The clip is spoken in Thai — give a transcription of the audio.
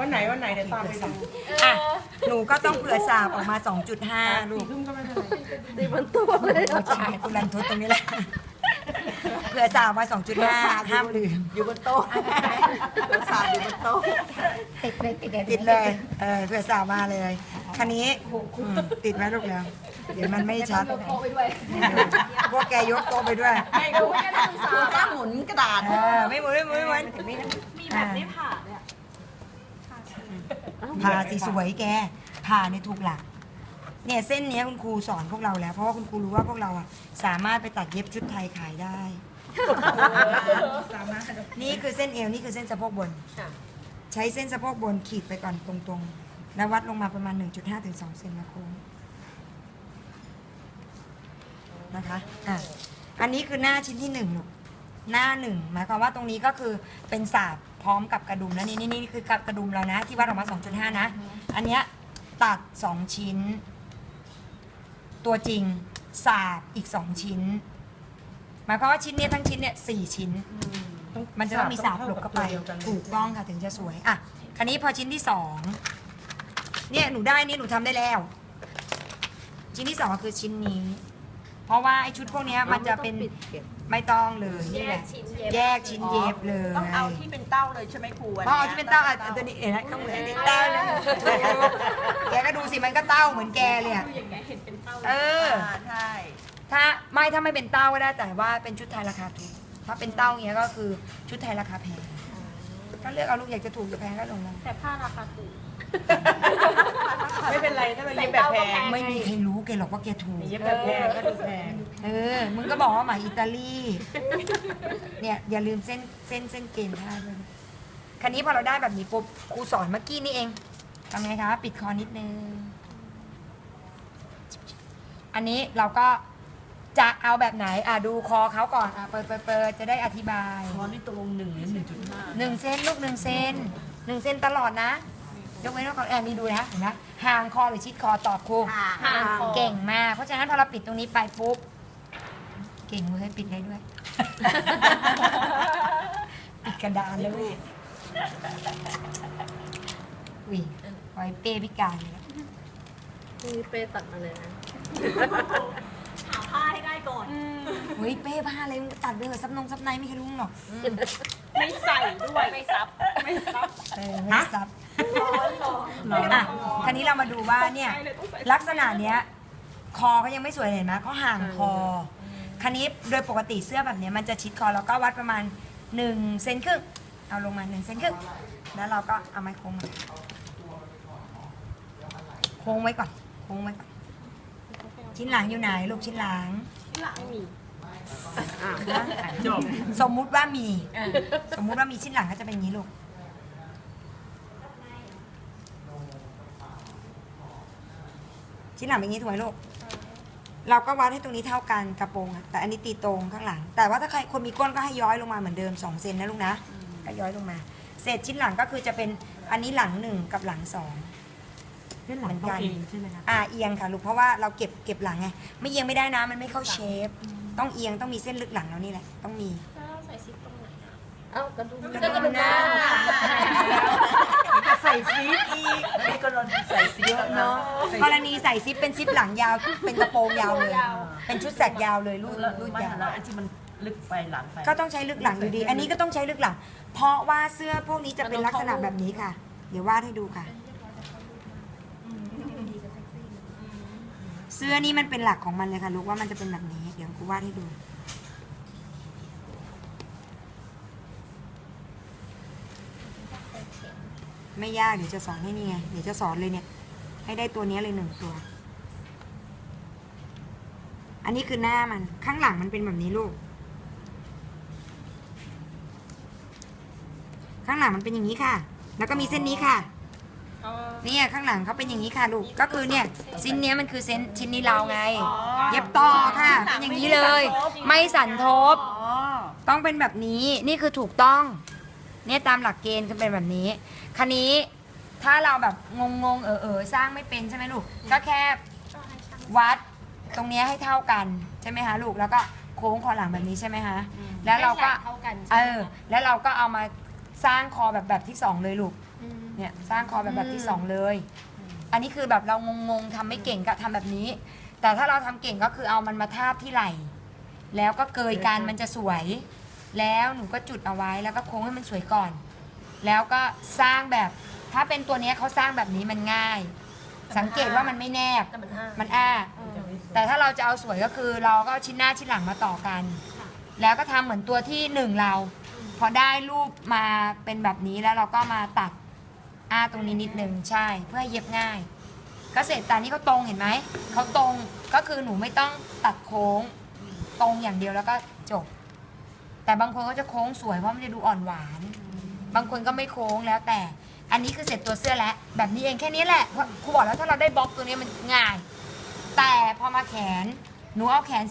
วันไหนวันไหนเดี๋ยวตามไปดูอะหนูก็ต้องเผื่อสาบออกมา 2.5 ลูกทุ่มก็ไม่เป็นไรตีบนตัวเลย ใช่คุณรันทดตรงนี้แหละเผื่อสาบมา 2.5 ห้ามลืมอยู่บนโต๊ะสาดอยู่บนโต๊ะติดเลยติดเลยติดเลยเออเผื่อสาบมาเลยคันนี้อืมติดไหมลูกแล้วเดี๋ยวมันไม่ชัดพวกแกยกโต๊ะไปด้วยไม่ดูไม่ได้ทำสาถ้าหมุนกระดาษ เออไม่หมุนไม่หมุนไม่หมุนมีแบบไม่ผ่าเลยอะ ผ่าสีสวยแกผ่าเนี่ยถูกหลัก เนี่ยเส้นเนี้ยคุณครูสอนพวกเราแล้ว เพราะว่าคุณครูรู้ว่าพวกเราอะสามารถไปตัดเย็บชุดไทยขายได้นี่คือเส้นเอวนี่คือเส้นสะโพกบนใช้เส้นสะโพกบนขีดไปก่อนตรงๆ แล้ววัดลงมาประมาณ 1.5ถึง2เซนนะโค้งนะคะอะอันนี้คือหน้าชิ้นที่หนึ่งลูกหน้าหนึ่งหมายความว่าตรงนี้ก็คือเป็นสาบ พร้อมกับกระดุมแล้วนี่นี่นี่คือกับกระดุมเรานะ ที่วัดออกมา 2.5 นะ อันเนี้ยตัด 2 ชิ้น ตัวจริงสาบอีก 2 ชิ้นหมายความว่าชิ้นเนี้ยทั้งชิ้นเนี่ยสี่ชิ้น มันจะต้องมีสาบหลบเข้าไปถูกต้องค่ะถึงจะสวยอะคราวนี้พอชิ้นที่สองเนี่ยหนูได้นี่หนูทำได้แล้ว ชิ้นที่สองก็คือชิ้นนี้ เพราะว่าไอ้ชุดพวกเนี้ยมันจะเป็น ไม่ต้องเลยนี่แหละแยกชิ้นเย็บเลยต้องเอาที่เป็นเต้าเลยใช่ไหมครูเพราะเอาที่เป็นเต้าอะตัวนี้เห็นไหมก็เหมือนเป็นเต้าเลยแกก็ดูสิมันก็เต้าเหมือนแกเลยอะเออใช่ถ้าไม่ถ้าไม่เป็นเต้าก็ได้แต่ว่าเป็นชุดไทยราคาถูก ถ้าเป็นเต้าอย่างเงี้ยก็คือชุดไทยราคาแพงก็เลือกเอาลูกอยากจะถูกหรือแพงก็ลงมาแต่ผ้าราคาถูก ไม่เป็นไรถ้ามันเย็บแบบแพงไม่มีใครรู้แกหรอกว่าแกถูก เย็บแบบแพงก็ดูแพงเออ มึงก็บอกว่าหมายอิตาลี เนี่ยอย่าลืมเส้นเส้นเส้นเกณฑ์ท่าด้วยคันนี้พอเราได้แบบนี้ปุ๊บครูสอนเมื่อกี้นี่เองทำไงคะ ปิดคอนิดนึง อันนี้เราก็จะเอาแบบไหน อะดูคอเขาก่อน อะเปิดเปิดเปิดจะได้อธิบาย คอนี่ตรงหนึ่งหรือหนึ่งจุดห้าหนึ่งเซนลูกหนึ่งเซนหนึ่งเซนตลอดนะ ยกเว้นว่าเขาแอนนี่ดูนะเห็นไหมห่างคอหรือชิดคอตอบครูห่างคอ เก่งมาก เพราะฉะนั้นพอเราปิดตรงนี้ไปปุ๊บ เก่งเลยปิดได้ด้วย ปิดกระดานเลยอุ้ยไว้เป้พิการเลยมีเป้ตัดมาเลยนะ หาผ้าให้ได้ก่อนเฮ้ยเป้ผ้าอะไรมึงตัดไปเถอะซับนงซับในไม่เคยรู้หรอกไม่ใส่ด้วย ไม่ซับ ไม่ซับ เออไม่ซับ อะคราวนี้เรามาดูว่าเนี่ยลักษณะเนี้ยคอเขายังไม่สวยเลยเห็นไหมเขาห่างคอคันนี้โดยปกติเสื้อแบบเนี้ยมันจะชิดคอแล้วก็วัดประมาณ1เซนครึ่งเอาลงมา1เซนครึ่งแล้วเราก็เอาไม้โค้งมาโค้งไว้ก่อนโค้งไว้ก่อนชิ้นหลังอยู่ไหนลูกชิ้นหลังไม่มีจบสมมุติว่ามี สมมุติว่ามีชิ้นหลังก็จะเป็นอย่างนี้ลูก ชิ้นหลังเป็นอย่างนี้ถูกไหมลูก เราก็วัดให้ตรงนี้เท่ากันกระโปรงอะแต่อันนี้ตีตรงข้างหลัง แต่ว่าถ้าใครคนมีก้นก็ให้ย้อยลงมาเหมือนเดิม2เซนนะลูกนะก็ย้อยลงมาเศษชิ้นหลังก็คือจะเป็นอันนี้หลังหนึ่งกับหลังสองเส้นหลังต้องเองใช่ไหมคะอ่าเอียงค่ะลูกเพราะว่าเราเก็บเก็บหลังไงไม่เอียงไม่ได้นะมันไม่เข้าเชฟ ต้องเอียงต้องมีเส้นลึกหลังเรานี่แหละต้องมีแล้วใส่ซิปตรงไหนอะเอ้ากระดุมกระดุมหน้าจะ ใส่ซีดอีกนี่ก็โดนใส่สีเยอะเนาะกรณีใส่ซิปเป็นซิปหลังยาว เป็นกระโปรงยาวเลย เป็นชุดแสกยาวเลยรูดรูดไม่ยาวแล้วไอ้ที่มันลึกไปหลังไป ก็ต้องใช้ลึกหลังอยู่ดี อันนี้ก็ต้องใช้ลึกหลัง เพราะว่าเสื้อพวกนี้จะเป็นลักษณะแบบนี้ค่ะ เดี๋ยววาดให้ดูค่ะ เสื้อนี้มันเป็นหลักของมันเลยค่ะลูกว่ามันจะเป็นแบบนี้ เดี๋ยวครูวาดให้ดู ไม่ยาก เดี๋ยวจะสอนให้นี่ไง เดี๋ยวจะสอนเลยเนี่ย ให้ได้ตัวนี้เลยหนึ่งตัว อันนี้คือหน้ามัน ข้างหลังมันเป็นแบบนี้ลูก ข้างหลังมันเป็นอย่างนี้ค่ะ แล้วก็มีเส้นนี้ค่ะ เนี่ยข้างหลังเขาเป็นอย่างนี้ค่ะลูก ก็คือเนี่ยชิ้นเนี้ยมันคือเส้นชิ้นนี้เราไง เย็บต่อค่ะเป็นอย่างนี้เลย ไม่สันทบ ต้องเป็นแบบนี้ นี่คือถูกต้อง เนี่ยตามหลักเกณฑ์คือเป็นแบบนี้คันนี้ถ้าเราแบบงงงๆเออเออสร้างไม่เป็นใช่ไหมลูกก็แค่วัดตรงเนี้ยให้เท่ากันใช่ไหมคะลูกแล้วก็โค้งคอหลังแบบนี้ใช่ไหมคะแล้วเราก็ให้ใส่เท่ากันเอใช่ไหมอคะแล้วเราก็เอามาสร้างคอแบบแบบที่สองเลยลูกเนี่ยสร้างคอแบบแบบที่สองเลย อันนี้คือแบบเรางงๆทำไม่เก่งก็ทำแบบนี้ แต่ถ้าเราทำเก่งก็คือเอามันมาทาบที่ไหล่แล้วก็เกยกันมันจะสวย แล้วหนูก็จุดเอาไว้แล้วก็โค้งให้มันสวยก่อน แล้วก็สร้างแบบถ้าเป็นตัวเนี้ยเขาสร้างแบบนี้มันง่าย สังเกตว่ามันไม่แนบแต่มันห้ามันอ้า แต่ถ้าเราจะเอาสวยก็คือเราก็เอาชิ้นหน้าชิ้นหลังมาต่อกัน แล้วก็ทำเหมือนตัวที่หนึ่งเรา พอได้รูปมาเป็นแบบนี้แล้วเราก็มาตัดอ้าตรงนี้นิดนึงใช่ เพื่อให้เย็บง่าย ก็เสร็จแต่นี่เขาตรงเห็นไหมเขาตรงก็คือหนูไม่ต้องตัดโค้ง ตรงอย่างเดียวแล้วก็จบ แต่บางคนก็จะโค้งสวยเพราะมันจะดูอ่อนหวาน บางคนก็ไม่โค้งแล้วแต่ อันนี้คือเสร็จตัวเสื้อแล้ว แบบนี้เองแค่นี้แหละเพราะครูบอกแล้วถ้าเราได้บล็อกตัวนี้มันง่าย แต่พอมาแขนหนูเอาแขน